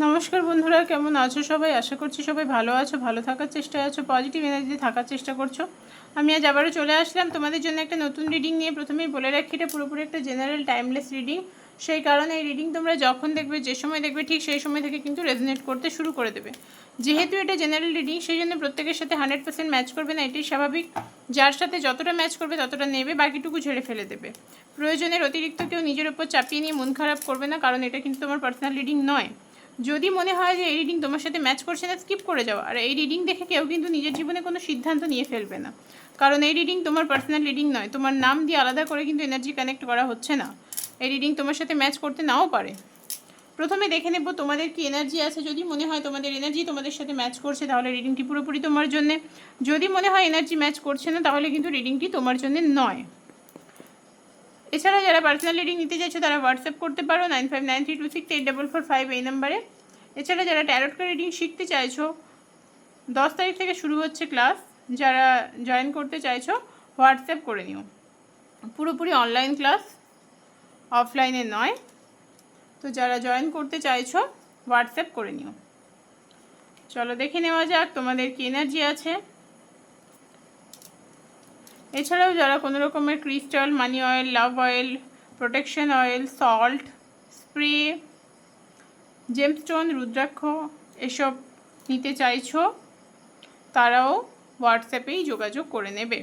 নমস্কার বন্ধুরা, কেমন আছো সবাই? আশা করছি সবাই ভালো আছো, ভালো থাকার চেষ্টায় আছো পজিটিভ এনার্জিতে থাকার চেষ্টা করছ। আমি আজ আবারও চলে আসলাম। তোমাদের জন্য একটা নতুন রিডিং নিয়ে প্রথমেই বলে রাখি, এটা পুরোপুরি একটা জেনারেল টাইমলেস রিডিং সেই কারণে এই রিডিং তোমরা যখন দেখবে, যে সময় দেখবে, ঠিক সেই সময় থেকে কিন্তু রেজনেট করতে শুরু করে দেবে। যেহেতু এটা জেনারেল রিডিং সেই জন্য প্রত্যেকের সাথে হান্ড্রেড পার্সেন্ট ম্যাচ করবে না, এটাই স্বাভাবিক। যার সাথে যতটা ম্যাচ করবে, ততটা নেবে, বাকিটুকু ঝেড়ে ফেলে দেবে। প্রয়োজনের অতিরিক্ত কেউ নিজের ওপর চাপিয়ে নিয়ে মন খারাপ করবে না, কারণ এটা কিন্তু তোমার পার্সোনাল রিডিং নয়। যদি মনে হয় যে এই রিডিং তোমার সাথে ম্যাচ করছে না স্কিপ করে যাও। আর এই রিডিং দেখে কেউ কিন্তু নিজের জীবনে কোনো সিদ্ধান্ত নিয়ে ফেলবে না। কারণ এই রিডিং তোমার পার্সোনাল রিডিং নয়, তোমার নাম দিয়ে আলাদা করে কিন্তু এনার্জি কানেক্ট করা হচ্ছে না। এই রিডিং তোমার সাথে ম্যাচ করতে নাও পারে। প্রথমে দেখে নেব তোমাদের কি এনার্জি আছে। যদি মনে হয় তোমাদের এনার্জি তোমাদের সাথে ম্যাচ করছে, তাহলে রিডিংটি পুরোপুরি তোমার জন্য। যদি মনে হয় এনার্জি ম্যাচ করছে না, তাহলে কিন্তু রিডিংটি তোমার জন্য নয়। এছাড়া যারা পার্সোনাল রিডিং নিতে চাইছো, তারা হোয়াটসঅ্যাপ করতে পারো nine five nine three two six eight double four five এই নাম্বারে এছাড়া যারা ট্যারট কার্ড রিডিং শিখতে চাইছো, দশ তারিখ থেকে শুরু হচ্ছে ক্লাস যারা জয়েন করতে চাইছো হোয়াটসঅ্যাপ করে নিও। পুরোপুরি অনলাইন ক্লাস অফলাইনে নয়। তো যারা জয়েন করতে চাইছো হোয়াটসঅ্যাপ করে নিও। চলো দেখে নেওয়া যাক তোমাদের কি এনার্জি আছে। এছাড়াও যারা কোনো রকমের crystal money oil love oil protection oil salt spray gemstone rudraksha এসব নিতে চাইছো, তারাও হোয়াটসঅ্যাপেই যোগাযোগ করে নেবে।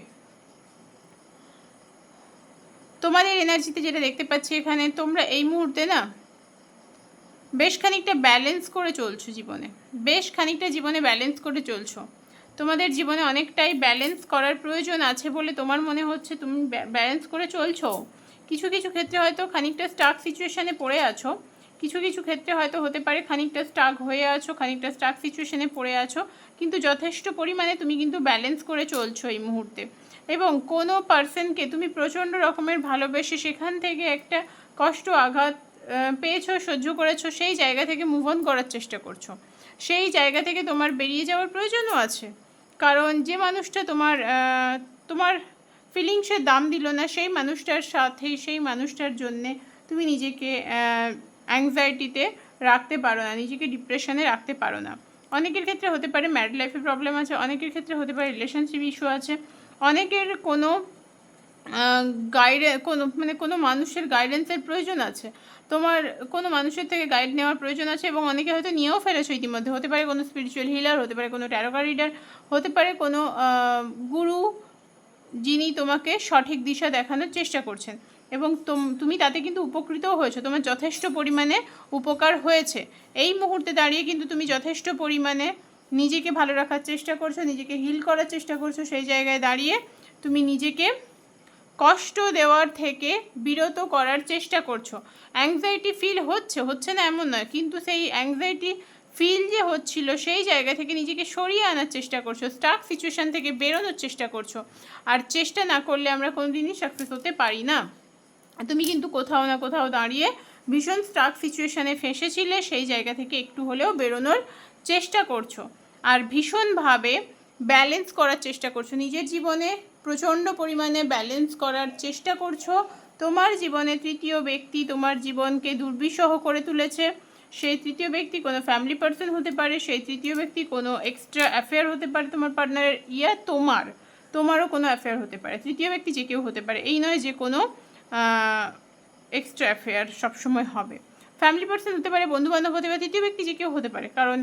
তোমাদের এনার্জিতে যেটা দেখতে পাচ্ছি এখানে, তোমরা এই মুহূর্তে না বেশ খানিকটা ব্যালেন্স করে চলছো জীবনে। বেশ খানিকটা জীবনে ব্যালেন্স করে চলছো। তোমাদের জীবনে অনেকটাই ব্যালেন্স করার প্রয়োজন আছে বলে তোমার মনে হচ্ছে তুমি ব্যালেন্স করে চলছো? কিছু কিছু ক্ষেত্রে হয়তো খানিকটা স্টাক সিচুয়েশানে পড়ে আছো। কিছু কিছু ক্ষেত্রে হয়তো হতে পারে খানিকটা স্টাক হয়ে আছো, খানিকটা স্টাক সিচুয়েশানে পড়ে আছো। কিন্তু যথেষ্ট পরিমাণে তুমি কিন্তু ব্যালেন্স করে চলছো এই মুহূর্তে। এবং কোনো পার্সনকে তুমি প্রচণ্ড রকমের ভালোবেসে সেখান থেকে একটা কষ্ট আঘাত পেয়েছ, সহ্য করেছ, সেই জায়গা থেকে মুভ অন করার চেষ্টা করছ। সেই জায়গা থেকে তোমার বেরিয়ে যাওয়ার প্রয়োজনও আছে। কারণ যে মানুষটা তোমার তোমার ফিলিংসের দাম দিল না, সেই মানুষটার সাথে, সেই মানুষটার জন্যে তুমি নিজেকে অ্যাংজাইটিতে রাখতে পারো না, নিজেকে ডিপ্রেশনে রাখতে পারো না। অনেকের ক্ষেত্রে হতে পারে ম্যারিড লাইফে প্রবলেম আছে, অনেকের ক্ষেত্রে হতে পারে রিলেশনশিপ ইস্যু আছে। অনেকের কোনো গাইডে কোনো মানে কোনো মানুষের গাইডেন্সের প্রয়োজন আছে? তোমার কোনো মানুষের থেকে গাইড নেওয়ার প্রয়োজন আছে? এবং অনেকে হয়তো নিয়েও ফেলেছো ইতিমধ্যে। হতে পারে কোনো স্পিরিচুয়াল হিলার হতে পারে কোনো ট্যারোকা রিডার হতে পারে কোনো গুরু যিনি তোমাকে সঠিক দিশা দেখানোর চেষ্টা করছেন। এবং তুমি তাতে কিন্তু উপকৃতও হয়েছো। তোমার যথেষ্ট পরিমাণে উপকার হয়েছে। এই মুহূর্তে দাঁড়িয়ে কিন্তু তুমি যথেষ্ট পরিমাণে নিজেকে ভালো রাখার চেষ্টা করছ, নিজেকে হিল করার চেষ্টা করছ। সেই জায়গায় দাঁড়িয়ে তুমি নিজেকে কষ্ট দেওয়ার থেকে বিরত করার চেষ্টা করছ। অ্যাংজাইটি ফিল হচ্ছে হচ্ছে না এমন নয়, কিন্তু সেই অ্যাংজাইটি ফিল যে হচ্ছিল সেই জায়গা থেকে নিজেকে সরিয়ে আনার চেষ্টা করছ স্টাক সিচুয়েশান থেকে বেরোনোর চেষ্টা করছ। আর চেষ্টা না করলে আমরা কোনো দিনই সাকসেস হতে পারি না। তুমি কিন্তু কোথাও না কোথাও দাঁড়িয়ে ভীষণ স্টাক সিচুয়েশানে ফেঁসেছিলে, সেই জায়গা থেকে একটু হলেও বেরোনোর চেষ্টা করছ। আর ভীষণভাবে ব্যালেন্স করার চেষ্টা করছ, নিজের জীবনে প্রচণ্ড পরিমাণে ব্যালেন্স করার চেষ্টা করছ। তোমার জীবনে তৃতীয় ব্যক্তি তোমার জীবনকে দুর্বিষহ করে তুলেছে। সেই তৃতীয় ব্যক্তি কোনো ফ্যামিলি পার্সন হতে পারে, সেই তৃতীয় ব্যক্তি কোনো এক্সট্রা অ্যাফেয়ার হতে পারে তোমার পার্টনারের ইয়া তোমার, তোমারও কোনো অ্যাফেয়ার হতে পারে। তৃতীয় ব্যক্তি যে কেউ হতে পারে, এই নয় যে কোনো এক্সট্রা অ্যাফেয়ার সবসময় হবে। ফ্যামিলি পার্সন হতে পারে, বন্ধুবান্ধব হতে পারে, তৃতীয় ব্যক্তি যে কেউ হতে পারে। কারণ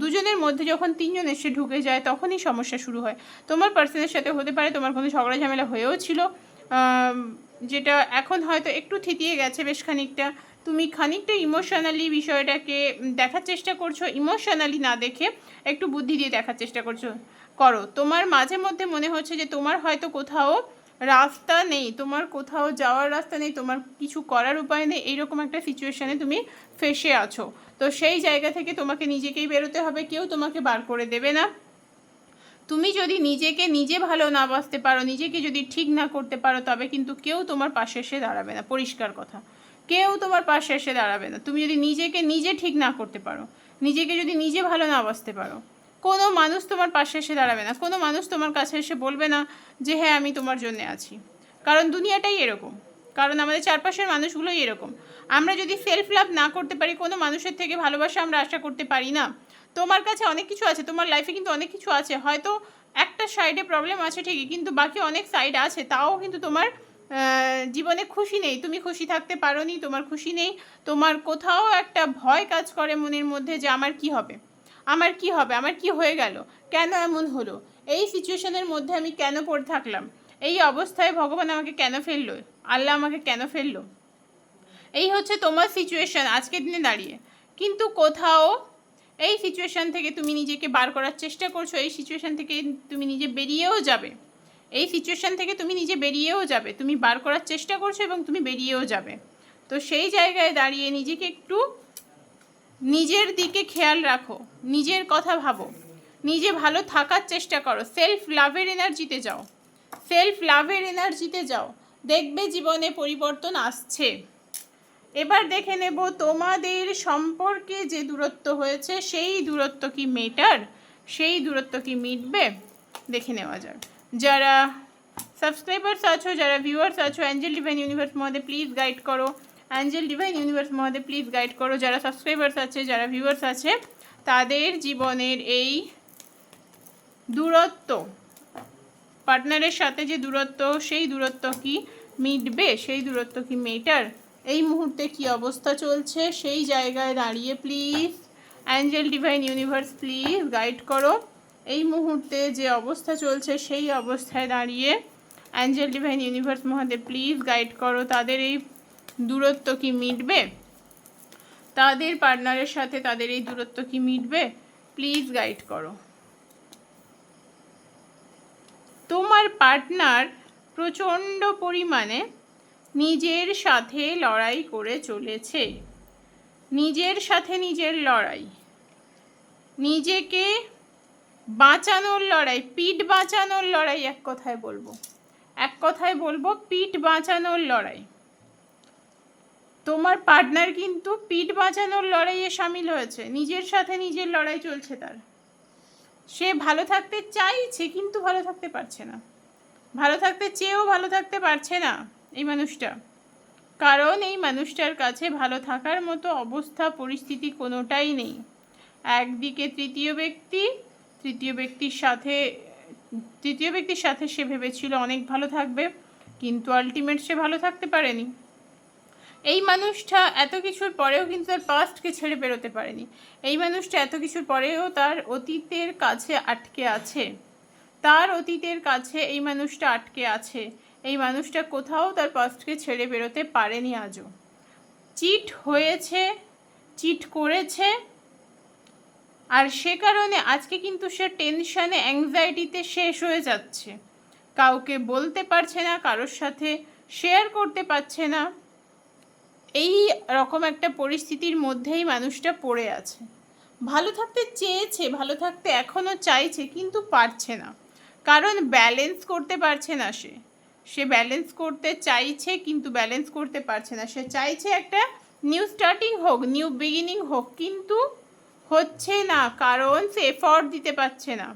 দুজনের মধ্যে যখন তিনজন এসে ঢুকে যায়, তখনই সমস্যা শুরু হয়। তোমার পার্সনের সাথে হতে পারে, তোমার কোনো ঝগড়া ঝামেলা হয়েও ছিল। যেটা এখন হয়তো একটু থিতিয়ে গেছে বেশ খানিকটা। তুমি খানিকটা ইমোশনালি বিষয়টাকে দেখার চেষ্টা করছ ইমোশনালি না দেখে একটু বুদ্ধি দিয়ে দেখার চেষ্টা করছ, করো। তোমার মাঝে মধ্যে মনে হচ্ছে যে তোমার হয়তো কোথাও রাস্তা নেই, তোমার কোথাও যাওয়ার রাস্তা নেই, তোমার কিছু করার উপায় নেই, এইরকম একটা সিচুয়েশানে তুমি ফেসে আছো। তো সেই জায়গা থেকে তোমাকে নিজেকেই বেরোতে হবে, কেউ তোমাকে বার করে দেবে না। তুমি যদি নিজেকে নিজে ভালো না বাঁচতে পারো, নিজেকে যদি ঠিক না করতে পারো, তবে কিন্তু কেউ তোমার পাশে এসে দাঁড়াবে না। পরিষ্কার কথা। কেউ তোমার পাশে এসে দাঁড়াবে না। তুমি যদি নিজেকে নিজে ঠিক না করতে পারো, নিজেকে যদি নিজে ভালো না বাঁচতে পারো, কোনো মানুষ তোমার পাশে এসে দাঁড়াবে না। কোনো মানুষ তোমার কাছে এসে বলবে না যে হ্যাঁ আমি তোমার জন্যে আছি। কারণ দুনিয়াটাই এরকম। কারণ আমাদের চারপাশের মানুষগুলোই এরকম। আমরা যদি সেলফ লাভ না করতে পারি, কোনো মানুষের থেকে ভালোবাসা আমরা আশা করতে পারি না। তোমার কাছে অনেক কিছু আছে, তোমার লাইফে কিন্তু অনেক কিছু আছে। হয়তো একটা সাইডে প্রবলেম আছে ঠিকই, কিন্তু বাকি অনেক সাইড আছে। তাও কিন্তু তোমার জীবনে খুশি নেই। তুমি খুশি থাকতে পারো নি তোমার খুশি নেই। তোমার কোথাও একটা ভয় কাজ করে মনের মধ্যে যে আমার কি হবে? আমার কি হবে? আমার কি হয়ে গেল? কেন এমন হলো? এই সিচুয়েশনের মধ্যে আমি কেন পড়ে থাকলাম? এই অবস্থায় ভগবান আমাকে কেন ফেলল? আল্লাহ আমাকে কেন ফেলল? এই হচ্ছে তোমার সিচুয়েশন আজকের দিনে দাঁড়িয়ে। কিন্তু কোথাও এই সিচুয়েশন থেকে তুমি নিজেকে বার করার চেষ্টা করছ, এই সিচুয়েশন থেকে তুমি নিজে বেরিয়েও যাবে। এই সিচুয়েশন থেকে তুমি নিজে বেরিয়েও যাবে। তুমি বার করার চেষ্টা করছ এবং তুমি বেরিয়েও যাবে। তো সেই জায়গায় দাঁড়িয়ে নিজেকে একটু নিজের দিকে খেয়াল রাখো, নিজের কথা ভাবো। নিজে ভালো থাকার চেষ্টা করো। সেলফ লাভের এনার্জিতে যাও। সেলফ লাভের এনার্জিতে যাও। দেখবে জীবনে পরিবর্তন আসছে। এবার দেখে নেব তোমাদের সম্পর্কে যে দূরত্ব হয়েছে, সেই দূরত্ব কি মেটার সেই দূরত্ব কি মিটবে? দেখে নেওয়া যাক। যারা সাবস্ক্রাইবার্স আছো, যারা ভিউয়ার্স আছো অ্যাঞ্জেল ডিভাইন ইউনিভার্স মধ্যে প্লিজ গাইড করো। অ্যাঞ্জেল ডিভাইন ইউনিভার্স মধ্যে প্লিজ গাইড করো। যারা সাবস্ক্রাইবার্স আছে, যারা ভিউয়ার্স আছে, তাদের জীবনের এই দূরত্ব পার্টনারের সাথে যে দূরত্ব, সেই দূরত্ব কি মিটবে? সেই দূরত্ব কি মেটার? এই মুহূর্তে কি অবস্থা চলছে? সেই জায়গায় দাঁড়িয়ে please angel divine universe please guide করো। এই মুহূর্তে যে অবস্থা চলছে, সেই অবস্থায় দাঁড়িয়ে angel divine universe Mahadev please guide করো। তাদের এই দূরত্ব কি মিটবে? তাদের পার্টনারের সাথে তাদের এই দূরত্ব কি মিটবে? প্লিজ গাইড করো। তোমার পার্টনার প্রচণ্ড পরিমাণে নিজের সাথে লড়াই করে চলেছে। নিজের সাথে নিজের লড়াই। নিজেকে বাঁচানোর লড়াই, পিঠ বাঁচানোর লড়াই এক কথায় বলব। এক কথায় বলব, পিঠ বাঁচানোর লড়াই। তোমার পার্টনার কিন্তু পিঠ বাঁচানোর লড়াইয়ে সামিল হয়েছে। নিজের সাথে নিজের লড়াই চলছে তার। সে ভালো থাকতে চাইছে, কিন্তু ভালো থাকতে পারছে না। ভালো থাকতে চেয়েও ভালো থাকতে পারছে না এই মানুষটা। কারণ এই মানুষটার কাছে ভালো থাকার মতো অবস্থা, পরিস্থিতি কোনোটাই নেই। একদিকে তৃতীয় ব্যক্তি, তৃতীয় ব্যক্তির সাথে, তৃতীয় ব্যক্তির সাথে সে ভেবেছিল অনেক ভালো থাকবে, কিন্তু আলটিমেট সে ভালো থাকতে পারেনি। এই মানুষটা এত কিছুর পরেও কিন্তু তার পাস্টকে ছেড়ে বেরোতে পারেনি। এই মানুষটা এত কিছুর পরেও তার অতীতের কাছে আটকে আছে। তার অতীতের কাছে এই মানুষটা আটকে আছে। এই মানুষটা কোথাও তার পাস্টকে ছেড়ে বেরোতে পারেনি আজও। চিট হয়েছে, চিট করেছে। আর সে কারণে আজকে কিন্তু সে টেনশনে অ্যাংজাইটিতে শেষ হয়ে যাচ্ছে। কাউকে বলতে পারছে না, কারোর সাথে শেয়ার করতে পারছে না। এই রকম একটা পরিস্থিতির মধ্যেই মানুষটা পড়ে আছে। ভালো থাকতে চেয়েছে, ভালো থাকতে এখনও চাইছে, কিন্তু পারছে না। কারণ ব্যালেন্স করতে পারছে না সে। সে ব্যালেন্স করতে চাইছে, কিন্তু ব্যালেন্স করতে পারছে না। সে চাইছে একটা নিউ স্টার্টিং হোক নিউ বিগিনিং হোক, কিন্তু হচ্ছে না। কারণ সে এফর্ট দিতে পারছে না।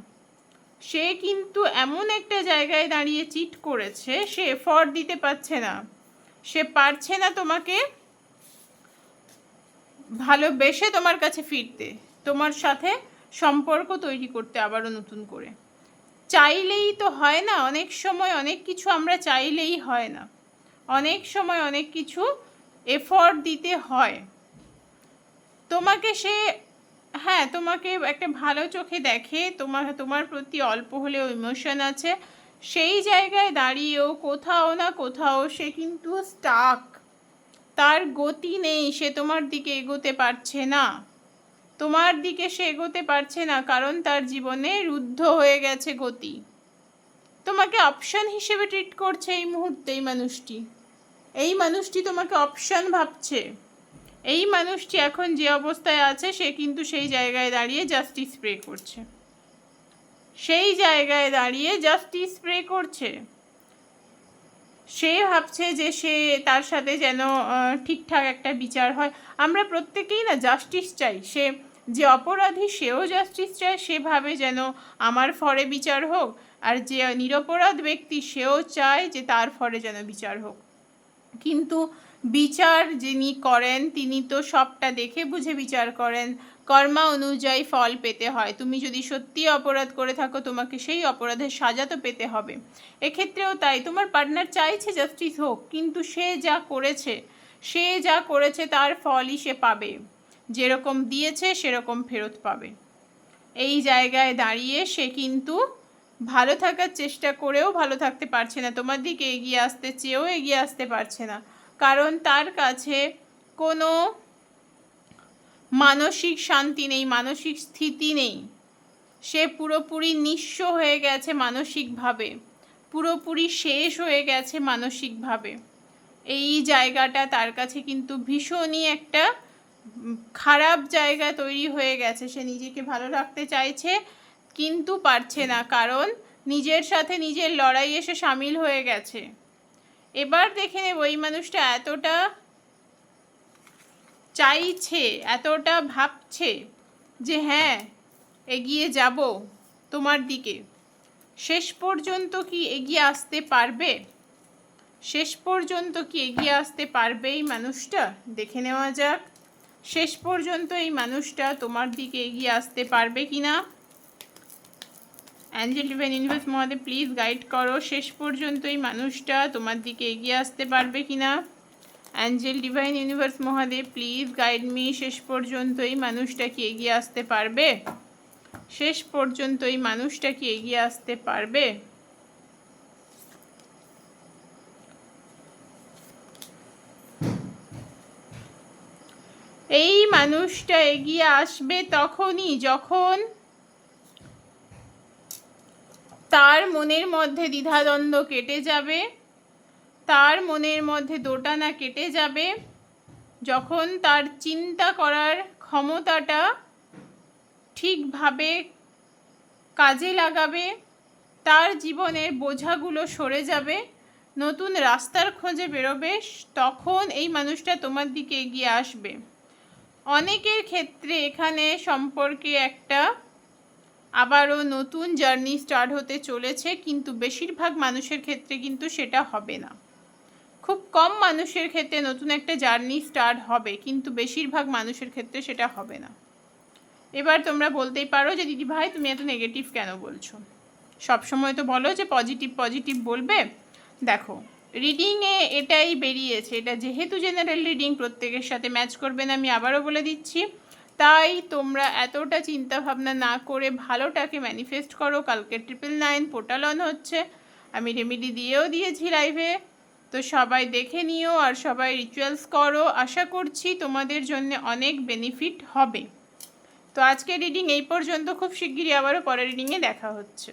সে কিন্তু এমন একটা জায়গায় দাঁড়িয়ে চিট করেছে, সে এফর্ট দিতে পারছে না। সে পারছে না তোমাকে ভালোবেসে তোমার কাছে ফিরতে, তোমার সাথে সম্পর্ক তৈরি করতে আবারও নতুন করে। চাইলেই তো হয় না, অনেক সময় অনেক কিছু আমরা চাইলেই হয় না। অনেক সময় অনেক কিছু এফর্ট দিতে হয়। তোমাকে সে হ্যাঁ তোমাকে একটা ভালো চোখে দেখে, তোমার তোমার প্রতি অল্প হলেও ইমোশন আছে। সেই জায়গায় দাঁড়িয়েও কোথাও না কোথাও সে কিন্তু স্টাক তার গতি নেই, সে তোমার দিকে এগোতে পারছে না। তোমার দিকে সে এগোতে পারছে না, কারণ তার জীবনে রুদ্ধ হয়ে গেছে গতি। তোমাকে অপশন হিসেবে ট্রিট করছে এই মুহূর্তে এই মানুষটি। এই মানুষটি তোমাকে অপশন ভাবছে। এই মানুষটি এখন যে অবস্থায় আছে, সে কিন্তু সেই জায়গায় দাঁড়িয়ে জাস্টিস স্প্রে করছে। সেই জায়গায় দাঁড়িয়ে জাস্টিস স্প্রে করছে। সে ভাবছে যে সে তার সাথে যেন ঠিকঠাক একটা বিচার হয়। আমরা প্রত্যেকেই না জাস্টিস চাই। সে যে অপরাধী, সেও জাস্টিস চায়। সেভাবে যেন আমার ফরে বিচার হোক আর যে নিরপরাধ ব্যক্তি, সেও চায় যে তার ফরে যেন বিচার হোক। কিন্তু বিচার যিনি করেন, তিনি তো সবটা দেখে বুঝে বিচার করেন। কর্মা অনুযায়ী ফল পেতে হয়। তুমি যদি সত্যি অপরাধ করে থাকো, তোমাকে সেই অপরাধের সাজা তো পেতে হবে। এক্ষেত্রেও তাই। তোমার পার্টনার চাইছে জাস্টিস হোক, কিন্তু সে যা করেছে, সে যা করেছে তার ফলই সে পাবে। যেরকম দিয়েছে, সেরকম ফেরত পাবে। এই জায়গায় দাঁড়িয়ে সে কিন্তু ভালো থাকার চেষ্টা করেও ভালো থাকতে পারছে না। তোমার দিকে এগিয়ে আসতে, চেয়েও এগিয়ে আসতে পারছে না। কারণ তার কাছে কোনো মানসিক শান্তি নেই, মানসিক স্থিতি নেই। সে পুরোপুরি নিঃস্ব হয়ে গেছে মানসিকভাবে। পুরোপুরি শেষ হয়ে গেছে মানসিকভাবে। এই জায়গাটা তার কাছে কিন্তু ভীষণই একটা খারাপ জায়গা তৈরি হয়ে গেছে। সে নিজেকে ভালো রাখতে চাইছে, কিন্তু পারছে না, কারণ নিজের সাথে নিজের লড়াই এসে সামিল হয়ে গেছে। এবার দেখে নেব ওই মানুষটা এতটা চাইছে, এতটা ভাবছে যে হ্যাঁ এগিয়ে যাব তোমার দিকে। শেষ পর্যন্ত কি এগিয়ে আসতে পারবে? শেষ পর্যন্ত কি এগিয়ে আসতে পারবে এই মানুষটা? দেখে নেওয়া যাক। শেষ পর্যন্ত এই মানুষটা তোমার দিকে এগিয়ে আসতে পারবে কি না angel divine universe Mahadev, please guide করো, শেষ পর্যন্ত এই মানুষটা তোমার দিকে এগিয়ে আসতে পারবে কি না angel divine universe Mahadev, please guide me, শেষ পর্যন্ত এই মানুষটা কি এগিয়ে আসতে পারবে? শেষ পর্যন্ত এই মানুষটা কি এগিয়ে আসতে পারবে? এই মানুষটা এগিয়ে আসবে তখনই যখন তার মনের মধ্যে দ্বিধাদ্বন্দ্ব কেটে যাবে। তার মনের মধ্যে দোটানা কেটে যাবে। যখন তার চিন্তা করার ক্ষমতাটা ঠিকভাবে কাজে লাগাবে, তার জীবনের বোঝাগুলো সরে যাবে, নতুন রাস্তার খোঁজে বেরোবে, তখন এই মানুষটা তোমার দিকে এগিয়ে আসবে। অনেকের ক্ষেত্রে এখানে সম্পর্কে একটা আবারও নতুন জার্নি স্টার্ট হতে চলেছে, কিন্তু বেশিরভাগ মানুষের ক্ষেত্রে কিন্তু সেটা হবে না। খুব কম মানুষের ক্ষেত্রে নতুন একটা জার্নি স্টার্ট হবে, কিন্তু বেশিরভাগ মানুষের ক্ষেত্রে সেটা হবে না। এবার তোমরা বলতেই পারো যে, দিদি ভাই, তুমি এত নেগেটিভ কেন বলছো? সবসময় তো বলো যে পজিটিভ পজিটিভ বলবে। দেখো রিডিংয়ে এটাই বেরিয়েছে, এটা যেহেতু জেনারেল রিডিং প্রত্যেকের সাথে ম্যাচ করবে না, আমি আবারও বলে দিচ্ছি। তাই তোমরা এতটা চিন্তা ভাবনা না করে ভালোটাকে ম্যানিফেস্ট করো। কালকে ট্রিপল নাইন পোর্টাল অন হচ্ছে। আমি রেমিডি দিয়েও দিয়েছি লাইভে তো সবাই দেখে নিও আর সবাই রিচুয়ালস করো। আশা করছি তোমাদের জন্য অনেক বেনিফিট হবে। তো আজকে রিডিং এই পর্যন্ত। খুব শিগগিরই আবারও পরের রিডিংয়ে দেখা হচ্ছে।